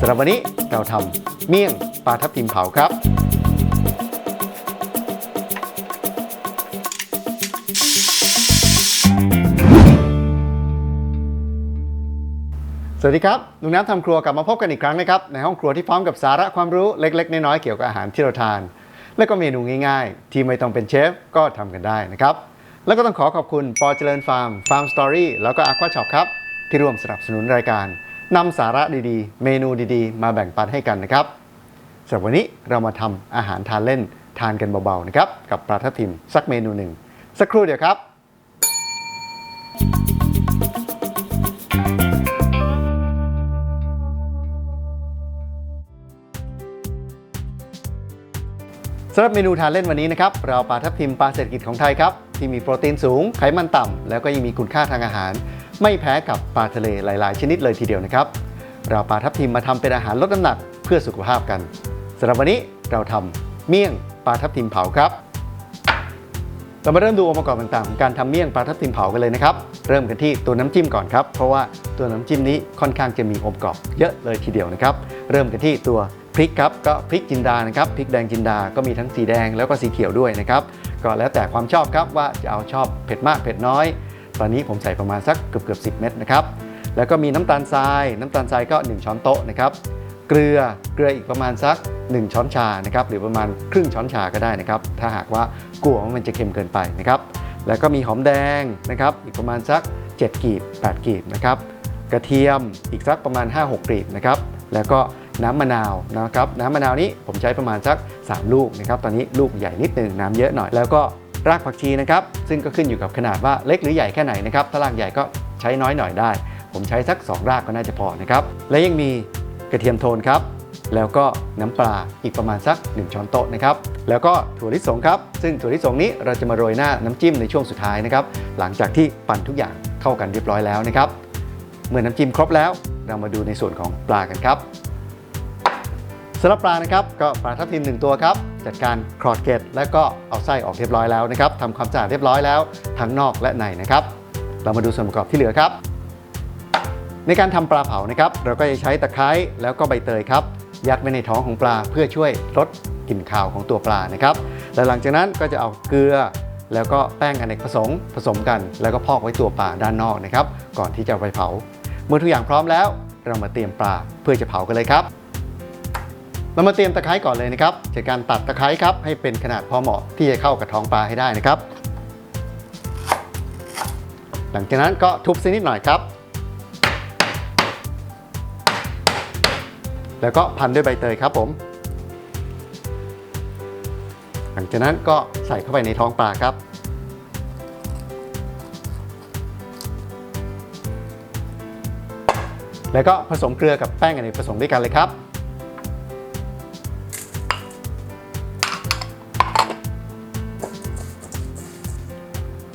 สำหรับวันนี้เราทำเมี่ยงปลาทับทิมเผาครับ สวัสดีครับลุงน้ำทำครัวกลับมาพบกันอีกครั้งนะครับ ในห้องครัวที่พร้อมกับสาระความรู้เล็ก ๆ น้อยๆเกี่ยวกับอาหารที่เราทาน และก็เมนูง่ายๆ ที่ไม่ต้องเป็นเชฟก็ทำกันได้นะครับ แล้วก็ต้องขอขอบคุณปอเจริญฟาร์มฟาร์มสตอรี่แล้วก็อควาช็อปครับ ที่ร่วมสนับสนุนรายการนำสาระดีๆ เมนูดีๆ มาแบ่งปันให้กันนะครับสำหรับวันนี้เรามาทำอาหารทานเล่นทานกันเบาๆนะครับกับปลาทับทิมสักเมนูหนึ่ง สักครู่เดียวครับสำหรับเมนูทานเล่นวันนี้นะครับ เราปลาทับทิมปลาเศรษฐกิจของไทยครับ ที่มีโปรตีนสูงไขมันต่ำแล้วก็ยังมีคุณค่าทางอาหาร ไม่แพ้กับปลาทะเลหลาย ๆ ชนิดเลยทีเดียวนะครับ เราปลาทับทิมมาทำเป็นอาหารลดน้ำหนักเพื่อสุขภาพกันสำหรับวันนี้เราทำเมี่ยงปลาทับทิมเผาครับ เรามาเริ่มดูองค์ประกอบต่าง ๆ ของการทำเมี่ยงปลาทับทิมเผากันเลยนะครับ เริ่มกันที่ตัวน้ำจิ้มก่อนครับ เพราะว่าตัวน้ำจิ้มนี้ค่อนข้างจะมีองค์ประกอบ เยอะเลยทีเดียวนะครับ เริ่มกันที่ตัวพริกครับก็พริกจินดานะครับพริกแดงจินดาก็มีทั้งสีแดงแล้วก็สีเขียวด้วยนะครับก็แล้วแต่ความชอบครับว่าจะเอาชอบเผ็ดมากเผ็ดน้อย ตอนนี้ผมใส่ประมาณสักเกือบเกือบ10เม็ดนะครับ แล้วก็มีน้ำตาลทราย น้ำตาลทรายก็ 1 ช้อนโต๊ะนะครับ เกลือ เกลืออีกประมาณสัก 1 ช้อนชานะครับ หรือประมาณครึ่งช้อนชาก็ได้นะครับ ถ้าหากว่ากลัวว่ามันจะเค็มเกินไปนะครับ แล้วก็มีหอมแดงนะครับ อีกประมาณสัก 7 กีบ 8 กีบนะครับ กระเทียมอีกสักประมาณ 5-6กลีบนะครับ แล้วก็น้ำมะนาวนะครับ น้ำมะนาวนี้ผมใช้ประมาณสัก 3 ลูกนะครับ ตอนนี้ลูกใหญ่นิดนึงน้ำเยอะหน่อย แล้วก็ รากผักชีนะครับ ซึ่งก็ขึ้นอยู่กับขนาดว่าเล็กหรือใหญ่แค่ไหนนะครับ ถ้ารากใหญ่ก็ใช้น้อยหน่อยได้ ผมใช้สัก 2 รากก็น่าจะพอนะครับ และยังมีกระเทียมโทนครับ แล้วก็น้ำปลาอีกประมาณสัก 1 ช้อนโต๊ะนะครับ แล้วก็ถั่วลิสงครับ ซึ่งถั่วลิสงนี้เราจะมาโรยหน้าน้ำจิ้มในช่วงสุดท้ายนะครับ หลังจากที่ปั่นทุกอย่างเข้ากันเรียบร้อยแล้วนะครับ เมื่อน้ำจิ้มครบแล้ว เรามาดูในส่วนของปลากันครับ สำหรับปลานะครับก็ปลาทับทิมหนึ่งตัวครับ จัดการคลอดเกล็แล้วก็เอาไส้ออกเรียบร้อยแล้วนะครับทำความสะอาดเรียบร้อยแล้วทั้งนอกและในนะครับ เรามาดูส่วนประกอบที่เหลือครับ ในการทำปลาเผานะครับ เราก็จะใช้ตะไคร้แล้วก็ใบเตยครับ ยัดไว้ในท้องของปลาเพื่อช่วยลดกลิ่นคาวของตัวปลานะครับและหลังจากนั้นก็จะเอาเกลือแล้วก็แป้งอเนกประสงค์ผสมกัน แล้วก็พอกไว้ตัวปลาด้านนอกนะครับ ก่อนที่จะไปเผา เมื่อทุกอย่างพร้อมแล้ว เรามาเตรียมปลาเพื่อจะเผากันเลยครับ เรามาเตรียมตะไคร้ก่อนเลยนะครับจากการตัดตะไคร้ครับให้เป็นขนาดพอเหมาะที่จะเข้ากับท้องปลาให้ได้นะครับ หลังจากนั้นก็ทุบสักนิดหน่อยครับ แล้วก็พันด้วยใบเตยครับผม หลังจากนั้นก็ใส่เข้าไปในท้องปลาครับแล้วก็ผสมเกลือกับแป้งอเนกประสงค์ด้วยกันเลยครับ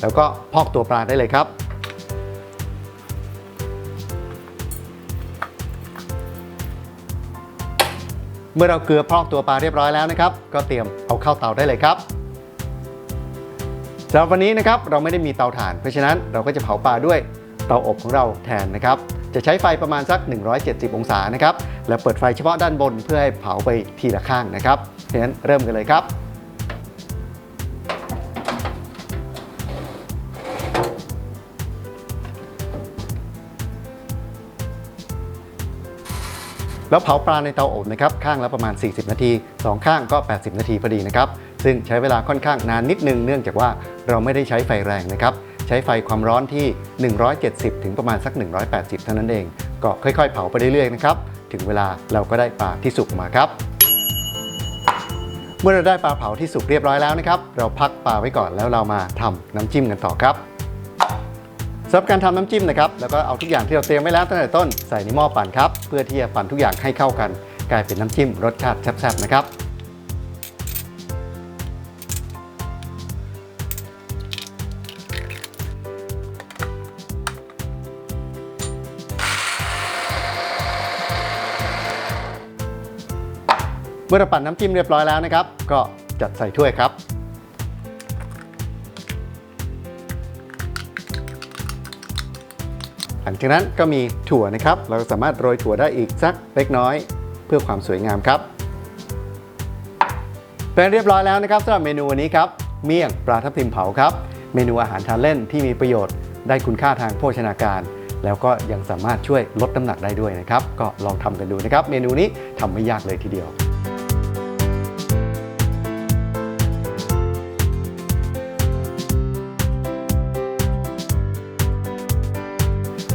แล้วก็พอกตัวปลาได้เลยครับ เมื่อเราเกลือพอกตัวปลาเรียบร้อยแล้วนะครับ ก็เตรียมเอาเข้าเตาได้เลยครับสำหรับวันนี้นะครับเราไม่ได้มีเตาถ่าน เพราะฉะนั้นเราก็จะเผาปลาด้วยเตาอบของเราแทนนะครับ จะใช้ไฟประมาณสัก 170 องศานะครับ และเปิดไฟเฉพาะด้านบนเพื่อให้เผาไปทีละข้างนะครับเพราะฉะนั้นเริ่มกันเลยครับ แล้วเผาปลาในเตาอบนะครับข้างละประมาณ 40 นาที 2 ข้างก็ 80 นาทีพอดีนะครับซึ่งใช้เวลาค่อนข้างนานนิดนึงเนื่องจากว่าเราไม่ได้ใช้ไฟแรงนะครับใช้ไฟความร้อนที่ 170 ถึงประมาณสัก 180 เท่านั้นเอง ก็ค่อยๆ เผาไปเรื่อยๆนะครับถึงเวลาเราก็ได้ปลาที่สุกมาครับเมื่อเราได้ปลาเผาที่สุกเรียบร้อยแล้วนะครับ เราพักปลาไว้ก่อนแล้วเรามาทำน้ำจิ้มกันต่อครับ สำหรับการทำน้ำจิ้มนะครับแล้วก็เอาทุกอย่างที่เราเตรียมไว้แล้วตั้งแต่ต้นใส่ในหม้อปั่นครับเพื่อที่จะปั่นทุกอย่างให้เข้ากัน กลายเป็นน้ำจิ้มรสชาติแซ่บๆนะครับเมื่อเราปั่นน้ำจิ้มเรียบร้อยแล้วนะครับ ก็จัดใส่ถ้วยครับ หลังจากนั้นก็มีถั่วนะครับ เราสามารถโรยถั่วได้อีกสักเล็กน้อย เพื่อความสวยงามครับ เป็นเรียบร้อยแล้วนะครับสำหรับเมนูวันนี้ครับ เมี่ยงปลาทับทิมเผาครับ เมนูอาหารทานเล่นที่มีประโยชน์ได้คุณค่าทางโภชนาการ แล้วก็ยังสามารถช่วยลดน้ำหนักได้ด้วยนะครับ ก็ลองทำกันดูนะครับ เมนูนี้ทำไม่ยากเลยทีเดียว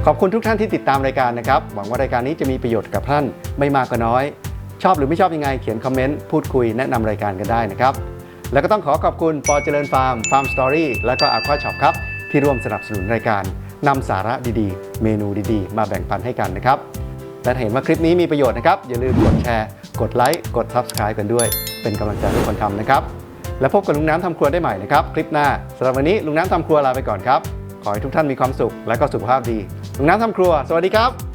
ขอบคุณทุกท่านที่ติดตามรายการนะครับ หวังว่ารายการนี้จะมีประโยชน์กับท่านไม่มากก็น้อย ชอบหรือไม่ชอบยังไงเขียนคอมเมนต์พูดคุยแนะนำรายการกันได้นะครับ แล้วก็ต้องขอขอบคุณปอเจริญฟาร์มฟาร์มสตอรี่และก็อควาช็อปครับที่ร่วมสนับสนุนรายการนำสาระดีๆ เมนูดีๆ มาแบ่งปันให้กันนะครับและเห็นว่าคลิปนี้มีประโยชน์นะครับ อย่าลืมกดแชร์ กดไลค์ กด Subscribe กันด้วย เป็นกำลังใจให้คนทำนะครับ แล้วพบกับลุงน้ำทำครัวได้ใหม่นะครับ คลิปหน้าสำหรับวันนี้ลุงน้ำทำครัวลาไปก่อนครับ ขอให้ทุกท่านมีความสุขและก็สุขภาพดี ลุงน้ำทำครัว สวัสดีครับ